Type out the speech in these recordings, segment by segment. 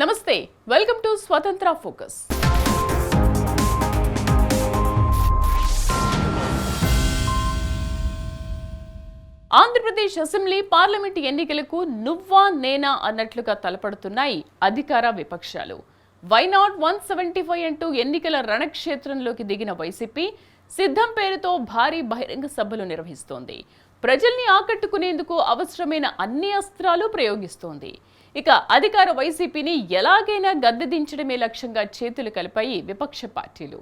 నమస్తే welcome to Swatantra focus. Andhra Pradesh assembly parliament ఎన్నికలకు నువ్వా నేనా అన్నట్లుగా తలపడుతున్నాయి అధికార విపక్షాలు. వైనాట్ వన్ సెవెంటీ ఫైవ్ అంటూ ఎన్నికల రణక్షేత్రంలోకి దిగిన వైసీపీ సిద్ధం పేరుతో భారీ బహిరంగ సభలు నిర్వహిస్తోంది. ప్రజల్ని ఆకట్టుకునేందుకు అవసరమైన అన్ని అస్త్రాలు ప్రయోగిస్తోంది. ఇక అధికార వైసీపీని ఎలాగైనా గద్దెదించడమే లక్ష్యంగా చేతులు కలిపాయి విపక్ష పార్టీలు.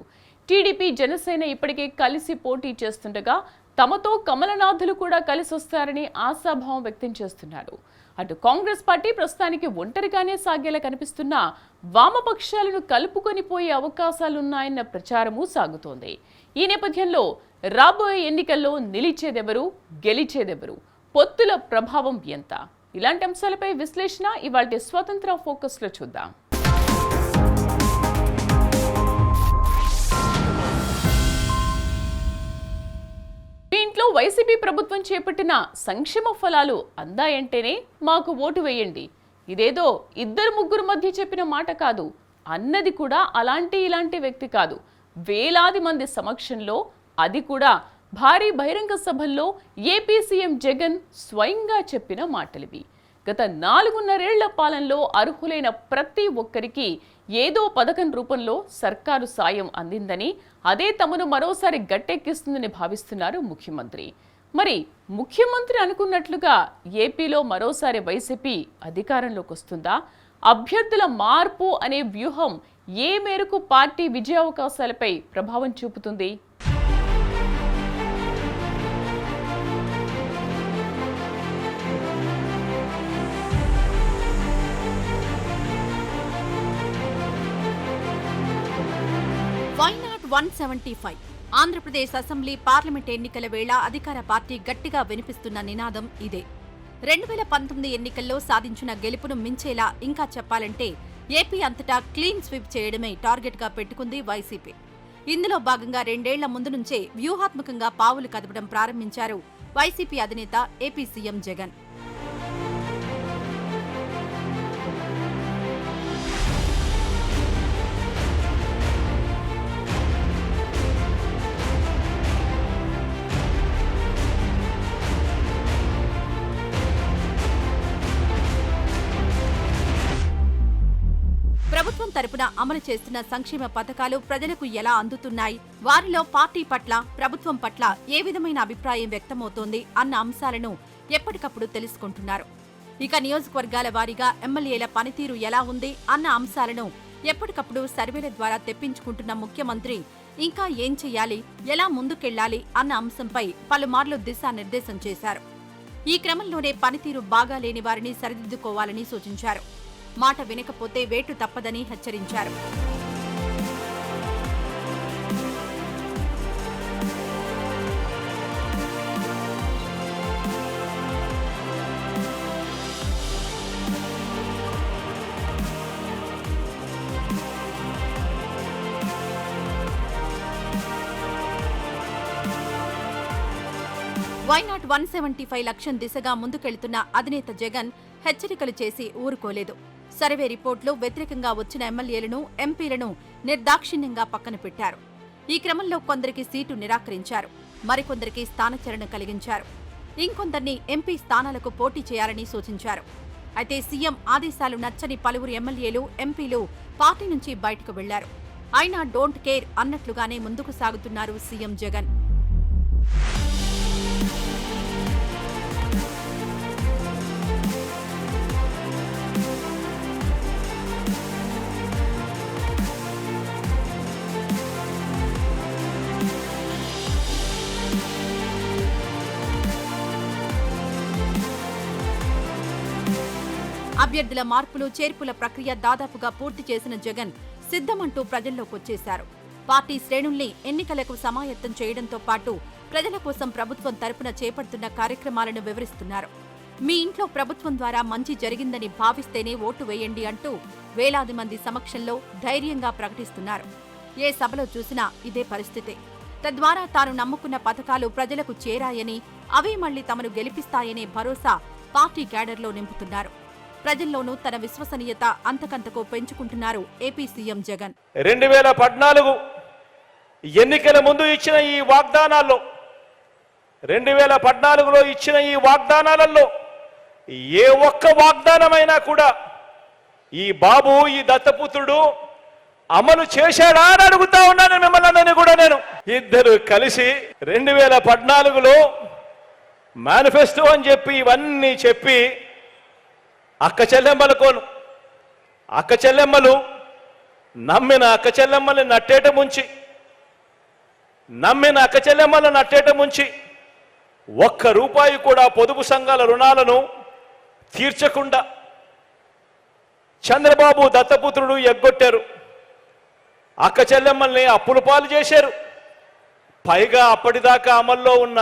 టీడీపీ జనసేన ఇప్పటికే కలిసి పోటీ చేస్తుండగా తమతో కమలనాథులు కూడా కలిసి వస్తారని ఆశాభావం వ్యక్తం చేస్తున్నారు అటు కాంగ్రెస్ పార్టీ ప్రస్తుతానికి ఒంటరిగానే సాగేలా కనిపిస్తున్న వామపక్షాలను కలుపుకొని పోయే అవకాశాలున్నాయన్న ప్రచారము సాగుతోంది. ఈ నేపథ్యంలో రాబోయే ఎన్నికల్లో నిలిచేదెవరు గెలిచేదెవరు పొత్తుల ప్రభావం ఎంత? ఇలాంటి అంశాలపై విశ్లేషణ ఇవాళ స్వతంత్ర ఫోకస్లో చూద్దాం. దీంట్లో వైసీపీ ప్రభుత్వం చేపట్టిన సంక్షేమ ఫలాలు అందాయంటేనే మాకు ఓటు వేయండి. ఇదేదో ఇద్దరు ముగ్గురు మధ్య చెప్పిన మాట కాదు. అన్నది కూడా అలాంటి ఇలాంటి వ్యక్తి కాదు. వేలాది మంది సమక్షంలో అది కూడా భారీ బహిరంగ సభల్లో ఏపీ సీఎం జగన్ స్వయంగా చెప్పిన మాటలివి. గత నాలుగున్నరేళ్ళ పాలనలో అర్హులైన ప్రతి ఒక్కరికి ఏదో పథకం రూపంలో సర్కారు సాయం అందిందని అదే తమను మరోసారి గట్టెక్కిస్తుందని భావిస్తున్నారు ముఖ్యమంత్రి. మరి ముఖ్యమంత్రి అనుకున్నట్లుగా ఏపీలో మరోసారి వైసీపీ అధికారంలోకి వస్తుందా? అభ్యర్థుల మార్పు అనే వ్యూహం ఏ మేరకు పార్టీ విజయావకాశాలపై ప్రభావం చూపుతుంది? One seventy five. Andhra Pradesh assembly parliament ఎన్నికల వేళ అధికార పార్టీ గట్టిగా వినిపిస్తున్న నినాదం ఇదే. రెండు వేల పంతొమ్మిది ఎన్నికల్లో సాధించిన గెలుపును మించేలా ఇంకా చెప్పాలంటే ఏపీ అంతటా క్లీన్ స్వీప్ చేయడమే టార్గెట్గా పెట్టుకుంది వైసీపీ. ఇందులో భాగంగా రెండేళ్ళ ముందు నుంచే వ్యూహాత్మకంగా పావులు కదపడం ప్రారంభించారు వైసీపీ అధినేత ఏపీ సీఎం జగన్. తరపున అమలు చేస్తున్న సంక్షేమ పథకాలు ప్రజలకు ఎలా అందుతున్నాయి? వారిలో పార్టీ పట్ల ప్రభుత్వం పట్ల ఏ విధమైన అభిప్రాయం వ్యక్తమవుతోంది అన్న అంశాలను ఎప్పటికప్పుడు తెలుసుకుంటున్నారు. ఇక నియోజకవర్గాల వారీగా ఎమ్మెల్యేల పనితీరు ఎలా ఉంది అన్న అంశాలను ఎప్పటికప్పుడు సర్వేల ద్వారా తెప్పించుకుంటున్న ముఖ్యమంత్రి ఇంకా ఏం చెయ్యాలి ఎలా ముందుకెళ్ళాలి అన్న అంశంపై పలుమార్లు దిశానిర్దేశం చేశారు. ఈ క్రమంలోనే పనితీరు బాగా లేని వారిని సరిదిద్దుకోవాలని సూచించారు. మాట వినకపోతే వేటు తప్పదని హెచ్చరించారు. వైనాట్ వన్ సెవెంటీ ఫైవ్ లక్ష్యం దిశగా ముందుకెళ్తున్న అధినేత జగన్ హెచ్చరికలు చేసి ఊరుకోలేదు. సర్వే రిపోర్టులు వ్యతిరేకంగా వచ్చిన ఎమ్మెల్యేలను ఎంపీలను నిర్దాక్షిణ్యంగా పక్కన పెట్టారు. ఈ క్రమంలో కొందరికి సీటు నిరాకరించారు. మరికొందరికి స్థానచరణ కలిగించారు. ఇంకొందరిని ఎంపీ స్థానాలకు పోటీ చేయాలని సూచించారు. అయితే సీఎం ఆదేశాలు నచ్చని పలువురు ఎమ్మెల్యేలు ఎంపీలు పార్టీ నుంచి బయటకు వెళ్ళారు. అయినా డోంట్ కేర్ అన్నట్లుగానే ముందుకు సాగుతున్నారు సీఎం జగన్. అభ్యర్థుల మార్పులు చేర్పుల ప్రక్రియ దాదాపుగా పూర్తి చేసిన జగన్ సిద్ధమంటూ ప్రజల్లోకొచ్చేశారు. పార్టీ శ్రేణుల్ని ఎన్నికలకు సమాయత్తం చేయడంతో పాటు ప్రజల కోసం ప్రభుత్వం తరపున చేపడుతున్న కార్యక్రమాలను వివరిస్తున్నారు. మీ ఇంట్లో ప్రభుత్వం ద్వారా మంచి జరిగిందని భావిస్తేనే ఓటు వేయండి అంటూ వేలాది మంది సమక్షంలో ధైర్యంగా ప్రకటిస్తున్నారు. ఏ సభలో చూసినా ఇదే పరిస్థితే. తద్వారా తాను నమ్ముకున్న పథకాలు ప్రజలకు చేరాయని అవే మళ్ళీ తమను గెలిపిస్తాయనే భరోసా పార్టీ క్యాడర్లో నింపుతున్నారు. ప్రజల్లోనూ తన విశ్వసనీయత అంతకంతకు పెంచుకుంటున్నారు ఏపీ సీఎం జగన్. రెండు వేల పద్నాలుగు ఎన్నికల ముందు ఇచ్చిన ఈ వాగ్దానాల్లో రెండు వేల పద్నాలుగులో ఇచ్చిన ఈ వాగ్దానాలలో ఏ ఒక్క వాగ్దానమైనా కూడా ఈ బాబు ఈ దత్తపుత్రుడు అమలు చేశాడా అని అడుగుతా ఉన్నాను మిమ్మల్ని అందరినీ కూడా నేను. ఇద్దరు కలిసి రెండు వేల పద్నాలుగులో మేనిఫెస్టో అని చెప్పి ఇవన్నీ చెప్పి అక్క చెల్లెమ్మలకోను అక్క చెల్లెమ్మలు నమ్మిన అక్క చెల్లెమ్మల్ని నట్టేట ముంచి నమ్మిన అక్క చెల్లెమ్మలను నట్టేట ముంచి ఒక్క రూపాయి కూడా పొదుపు సంఘాల రుణాలను తీర్చకుండా చంద్రబాబు దత్తపుత్రుడు ఎగ్గొట్టారు. అక్క చెల్లెమ్మల్ని అప్పుల పాలు చేశారు. పైగా అప్పటిదాకా అమల్లో ఉన్న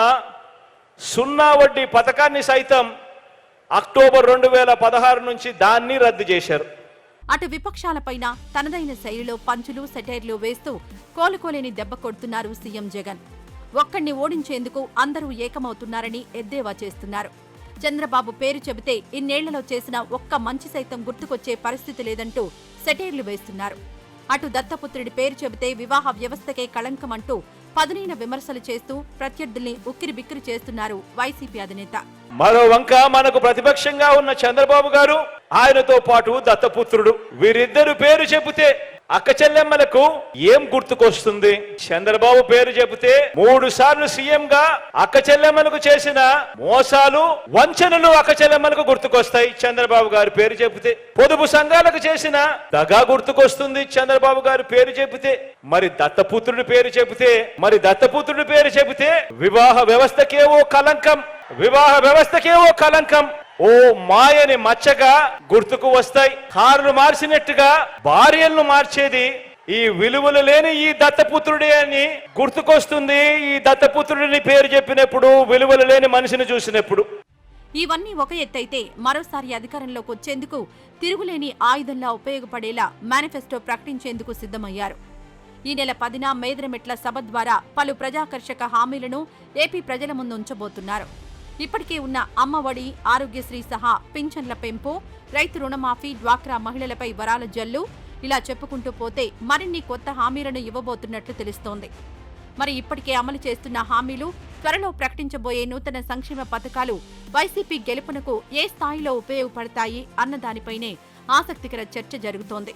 సున్నా వడ్డీ పథకాన్ని సైతం అక్టోబర్ రెండు వేల పదహారు నుంచి దాన్ని రద్దు చేశారు. అటు విపక్షాలపైన తనదైన శైలిలో పంచులు సెటైర్లు వేస్తూ కోలుకోలేని దెబ్బ కొడుతున్నారు సీఎం జగన్. ఒక్కణ్ణి ఓడించేందుకు అందరూ ఏకమవుతున్నారని ఎద్దేవా చేస్తున్నారు. చంద్రబాబు పేరు చెబితే ఇన్నేళ్ళలో చేసిన ఒక్క మంచి సైతం గుర్తుకొచ్చే పరిస్థితి లేదంటూ సెటైర్లు వేస్తున్నారు. అటు దత్తపుత్రుడి పేరు చెబితే వివాహ వ్యవస్థకే కళంకమంటూ పదునైన విమర్శలు చేస్తూ ప్రత్యర్థుల్ని ఉక్కిరి బిక్కిరి చేస్తున్నారు వైసీపీ అధినేత. మరో వంక మనకు ప్రతిపక్షంగా ఉన్న చంద్రబాబు గారు ఆయనతో పాటు దత్తపుత్రుడు. వీరిద్దరు పేరు చెబితే అక్క చెల్లెమ్మలకు ఏం గుర్తుకొస్తుంది? చంద్రబాబు పేరు చెబితే మూడు సార్లు సీఎం గా అక్క చెల్లెమ్మలకు చేసిన మోసాలు వంచనలు అక్క చెల్లెమ్మలకు గుర్తుకొస్తాయి. చంద్రబాబు గారి పేరు చెబితే పొదుపు సంఘాలకు చేసిన దగా గుర్తుకొస్తుంది. చంద్రబాబు గారి పేరు చెబితే మరి దత్తపుత్రుడి పేరు చెబితే మరి దత్తపుత్రుడి పేరు చెబితే వివాహ వ్యవస్థకే ఓ కలంకం వివాహ వ్యవస్థకే ఓ కలంకం. ఓ మాయని మచ్చగా గుర్తుకు వస్తాయి. కారును మార్చినట్టుగా భార్యలను మార్చేది ఈ విలువలు లేని ఈ దత్తపుత్రుడే అని గుర్తుకొస్తుంది. ఈ దత్తపుత్రుడిని పేరు చెప్పినప్పుడు విలువలు లేని మనిషిని చూసినప్పుడు. ఇవన్నీ ఒక ఎత్తైతే మరోసారి అధికారంలోకి వచ్చేందుకు తిరుగులేని ఆయుధంలా ఉపయోగపడేలా మేనిఫెస్టో ప్రకటించేందుకు సిద్ధమయ్యారు. ఈ నెల పదిన మేదరమెట్ల సభ ద్వారా పలు ప్రజాకర్షక హామీలను ఏపీ ప్రజల ముందు ఉంచబోతున్నారు. ఇప్పటికే ఉన్న అమ్మఒడి ఆరోగ్యశ్రీ సహా పింఛన్ల పెంపు రైతు రుణమాఫీ డ్వాక్రా మహిళలపై వరాల జల్లు ఇలా చెప్పుకుంటూ పోతే మరిన్ని కొత్త హామీలను ఇవ్వబోతున్నట్లు తెలుస్తోంది. మరి ఇప్పటికే అమలు చేస్తున్న హామీలు త్వరలో ప్రకటించబోయే నూతన సంక్షేమ పథకాలు వైసీపీ గెలుపునకు ఏ స్థాయిలో ఉపయోగపడతాయి అన్నదానిపైనే ఆసక్తికర చర్చ జరుగుతోంది.